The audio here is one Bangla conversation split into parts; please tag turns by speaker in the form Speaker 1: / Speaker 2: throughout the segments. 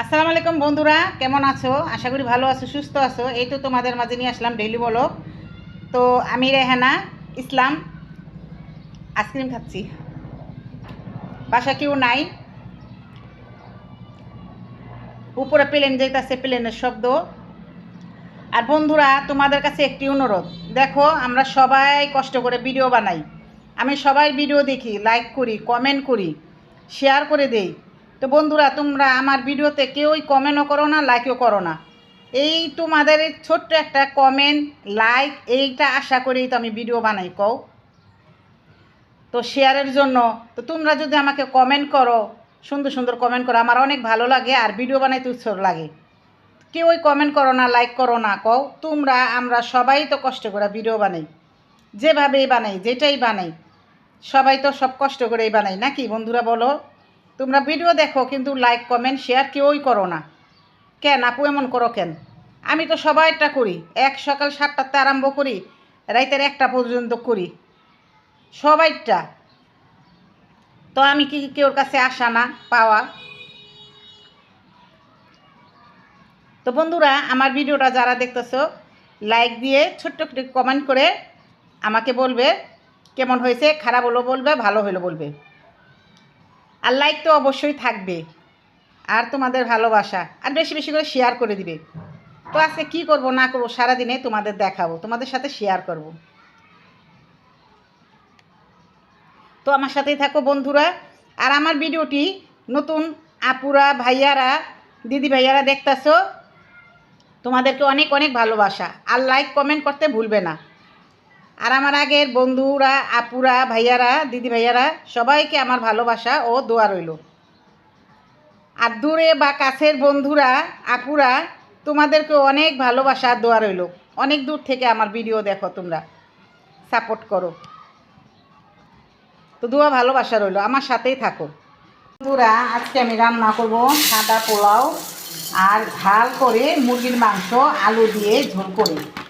Speaker 1: আসসালামু আলাইকুম বন্ধুরা, কেমন আছো? আশা করি ভালো আছো, সুস্থ আছো। এই তো তোমাদের মাঝে নিয়ে আসলাম ডেইলি বলো তো আমি রেহানা ইসলাম আইসক্রিম খাচ্ছি। বাসা কেউ নাই। উপরে প্লেন যেতেছে প্লেনের শব্দ। আর বন্ধুরা, তোমাদের কাছে একটি অনুরোধ। দেখো, আমরা সবাই কষ্ট করে ভিডিও বানাই। আমি সবাই ভিডিও দেখি লাইক করি কমেন্ট করি শেয়ার করে দেই। তো বন্ধুরা, তোমরা আমার ভিডিওতে কেউই কমেন্টও করো না লাইকও করো না। এই তোমাদের ছোট্ট একটা কমেন্ট লাইক এইটা আশা করেই তো আমি ভিডিও বানাই, কও। তো শেয়ারের জন্য, তো তোমরা যদি আমাকে কমেন্ট করো, সুন্দর সুন্দর কমেন্ট করো, আমার অনেক ভালো লাগে আর ভিডিও বানাইতে উৎসব লাগে। কেউই কমেন্ট করো না লাইক করো না, কও। তোমরা, আমরা সবাই তো কষ্ট করে ভিডিও বানাই। যেভাবেই বানাই, যেটাই বানাই, সবাই তো সব কষ্ট করেই বানাই, নাকি বন্ধুরা বলো? তোমরা ভিডিও দেখো, কিন্তু লাইক কমেন্ট শেয়ার কেউই করো না। কেন? আপু, এমন করো কেন? আমি তো সবাইটা করি। এক সকাল সাতটাতে আরম্ভ করি, রাইতের একটা পর্যন্ত করি। সবাইটা। তো আমি কি কেউর কাছে আসা না, পাওয়া? তো বন্ধুরা, আমার ভিডিওটা যারা দেখতেছো লাইক দিয়ে ছোট্ট একটু কমেন্ট করে আমাকে বলবে, কেমন হয়েছে, খারাপ হলো বলবে, ভালো হলো বলবে। আর লাইক তো অবশ্যই থাকবে। আর তোমাদের ভালোবাসা। আর বেশি বেশি করে শেয়ার করে দিবে। তো আজকে কি করব, না করব, সারাদিনে তোমাদের দেখাবো। তোমাদের সাথে শেয়ার করব। তো আমার সাথেই থাকো বন্ধুরা। আর আমার ভিডিওটি নতুন আপুরা, ভাইয়ারা, দিদি ভাইয়ারা দেখতেছো, তোমাদেরকে অনেক অনেক ভালোবাসা। আর লাইক কমেন্ট করতে ভুলবে না। আর আমার আগের বন্ধুরা, আপুরা, ভাইয়ারা, দিদি ভাইয়ারা, সবাইকে আমার ভালোবাসা ও দোয়া রইল। আর দূরে বা কাছের বন্ধুরা, আপুরা, তোমাদেরকে অনেক ভালোবাসা, দোয়া রইল। অনেক দূর থেকে আমার ভিডিও দেখো তোমরা। সাপোর্ট করো। তো দোয়া ভালোবাসা রইল। আমার সাথেই থাকো। বন্ধুরা, আজকে আমি রান্না করব সাদা পোলাও আর ঝাল করে মুরগির মাংস, আলু দিয়ে ঝোল করে।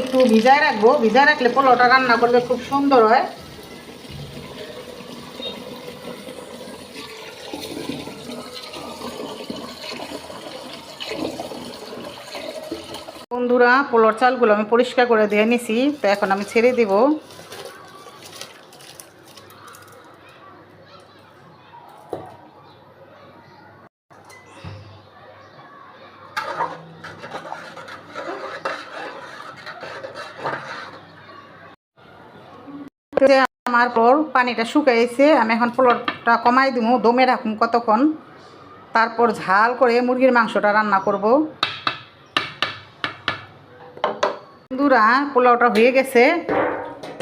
Speaker 1: একটু ভিজায় রাখব, ভিজায় রাখলে পোলাওটা রান্না করলে খুব সুন্দর হয়। বন্ধুরা পোলোর চালগুলো আমি পরিষ্কার করে দিয়ে নিছি, তো এখন আমি ছেড়ে দিব তো যে আমার পর পানিটা শুকাইছে, আমি এখন পোলারটা কমাই দিব দমে রাখুন কতক্ষণ। তারপর ঝাল করে মুরগির মাংসটা রান্না করব। বন্ধুরা, পোলাওটা হয়ে গেছে।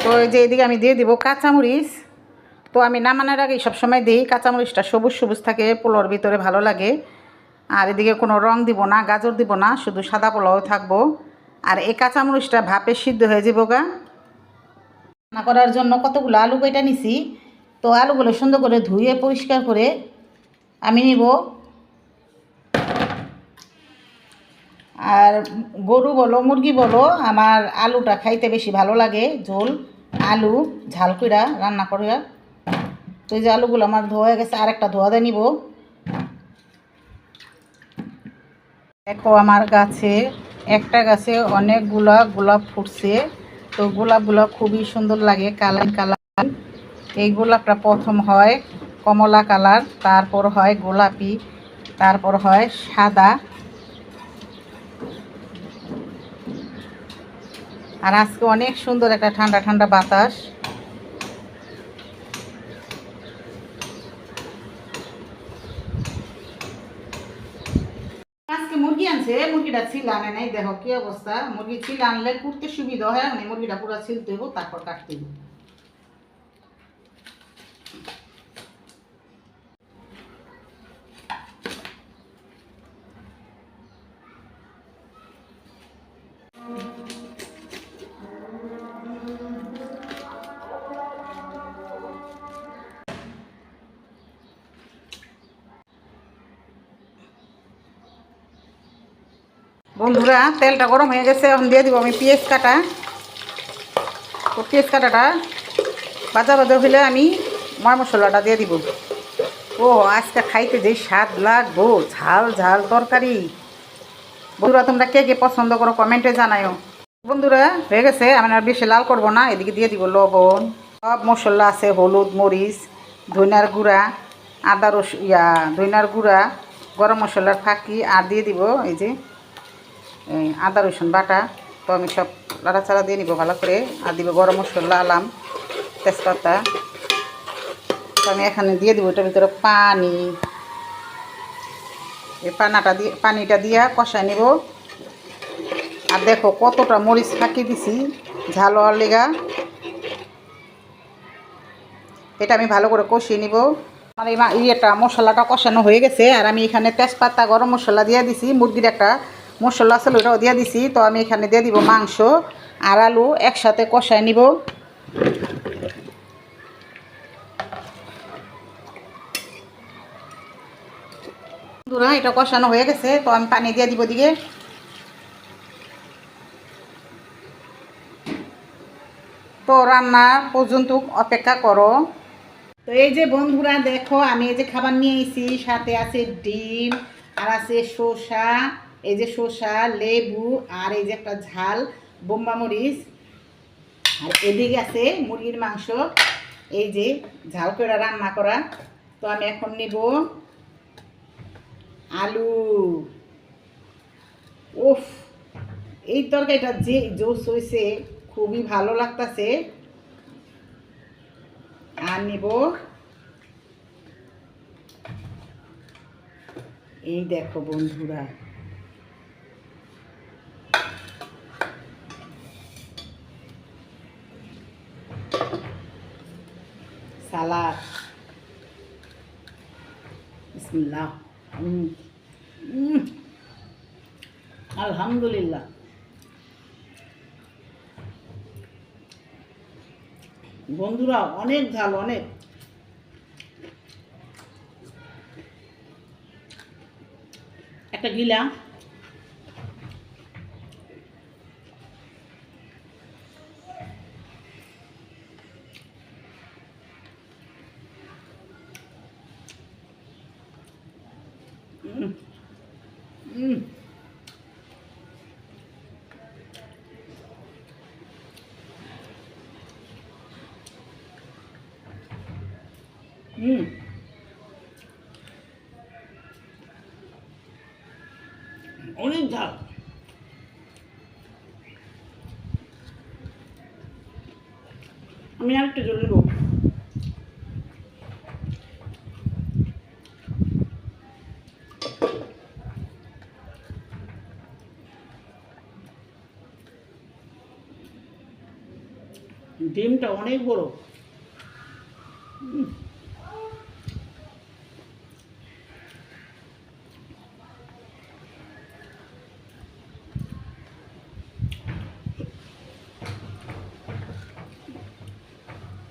Speaker 1: তো যে এদিকে আমি দিয়ে দিব কাঁচামরিচ। তো আমি নামানোর আগে সবসময় দিই, কাঁচামরিচটা সবুজ সবুজ থাকে পোলোর ভিতরে ভালো লাগে। আর এদিকে কোনো রং দিব না, গাজর দিব না, শুধু সাদা পোলাও থাকব। আর এই কাঁচামরিচটা ভাপে সিদ্ধ হয়ে যাব গা। রান্না করার জন্য কতগুলো আলু কেটে নিছি। তো আলুগুলো সুন্দর করে ধুয়ে পরিষ্কার করে আমি নিব। আর গরু বলো, মুরগি বলো, আমার আলুটা খাইতে বেশি ভালো লাগে, ঝোল, আলু, ঝাল কইরা রান্না করিয়া। তো এই যে আলুগুলো আমার ধোয়া গেছে, আরেকটা ধোয়া দিয়ে নিব। দেখো আমার গাছে, একটা গাছে অনেকগুলা গোলাপ ফুটছে। তো গোলাপগুলো খুবই সুন্দর লাগে, কালার কালার। এই গোলাপটা প্রথম হয় কমলা কালার, তারপর হয় গোলাপি, তারপর হয় সাদা। আর আজকে অনেক সুন্দর একটা ঠান্ডা ঠান্ডা বাতাস আজকে মুরগি আনছে মুরগিটা ছিল আনে নাই, দেখো কি অবস্থা? মুরগি ছিল আনলে কুটতে সুবিধা হয় মুরগিটা পুরো ছিলতে হইব, তারপর কাটতে হইব। বন্ধুরা, তেলটা গরম হয়ে গেছে, এখন দিয়ে দিব আমি পেঁয়াজ কাটা। তো পেঁয়াজ কাটাটা বাজা বাজা হলে আমি ময় মশলাটা দিয়ে দিব। ও, আজকে খাইতে যে স্বাদ লাগবো, ঝাল ঝাল তরকারি। বন্ধুরা, তোমরা কে কে পছন্দ করো কমেন্টে জানাও বন্ধুরা, হয়ে গেছে, আমি আর বেশি লাল করব না, এদিকে দিয়ে দিব লবণ। সব মশলা আছে, হলুদ, মরিচ, ধনিয়ার গুঁড়া, আদা রস ইয়া, ধনিয়ার গুঁড়া, গরম মশলার ফাঁকি, আর দিয়ে দিব এই যে আদা, রসুন বাটা, তো আমি সব লাড়াচাড়া দিয়ে নিব ভালো করে। আর দিব গরম মশলা, আলাম, তেজপাতা। তো আমি এখানে দিয়ে দিব এটার ভিতরে পানি। এই পানাটা দিয়ে, পানিটা দিয়া কষায় নিব। আর দেখো কতটা মরিচ ফাঁকি দিছি, ঝাল হওয়ার লেগা। এটা আমি ভালো করে কষিয়ে নিব। আমার এই ইয়েটা, মশলাটা কষানো হয়ে গেছে, আর আমি এখানে তেজপাতা, গরম মশলা দিয়ে দিছি, মুরগির একটা মশলা আছে ওটাও দিয়ে দিছি। তো আমি এখানে দিয়ে দিব মাংস আর আলু একসাথে কষায় নিব। বন্ধুরা, এটা কষানো হয়ে গেছে, তো আমি পানি দিয়ে দিব দিকে তো রান্না পর্যন্ত অপেক্ষা করো। তো এই যে বন্ধুরা, দেখো, আমি এই যে খাবার নিয়ে সাথে আছে ডিম আর আছে শসা। এই যে শসা, লেবু আর এই যে একটা ঝাল, বোম্বা মরিচ। আর এদিকে আছে মুরগির মাংস। এই যে ঝাল করে রান্না করা। তো আমি এখন নিব আলু। উফ, এই তরকারিটা যে জোস হয়েছে, খুবই ভালো লাগতাছে। আর নিব এই দেখো বন্ধুরা। সালাদ বিসমিল্লাহ আলহামদুলিল্লাহ বন্ধুরা অনেক ঝাল অনেক। একটা গিলা। উম, উম। হুম অনেক ঝাল আমি আর একটু জল নেব ডিমটা অনেক বড়।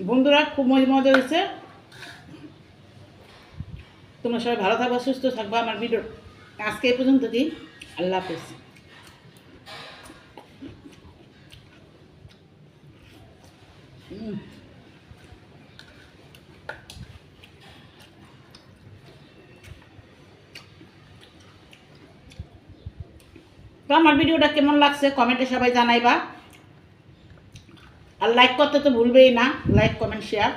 Speaker 1: বন্ধুরা, খুব মজা মজা হয়েছে। তোমরা সবাই ভালো থাকবা, সুস্থ থাকবা। আমার ভিডিও আজকে এই পর্যন্ত দিই আল্লাহ হাফেজ। তো আমার ভিডিওটা কেমন লাগছে? কমেন্টে সবাই জানাইবা। আর লাইক করতে তো ভুলবেই না। Like comment share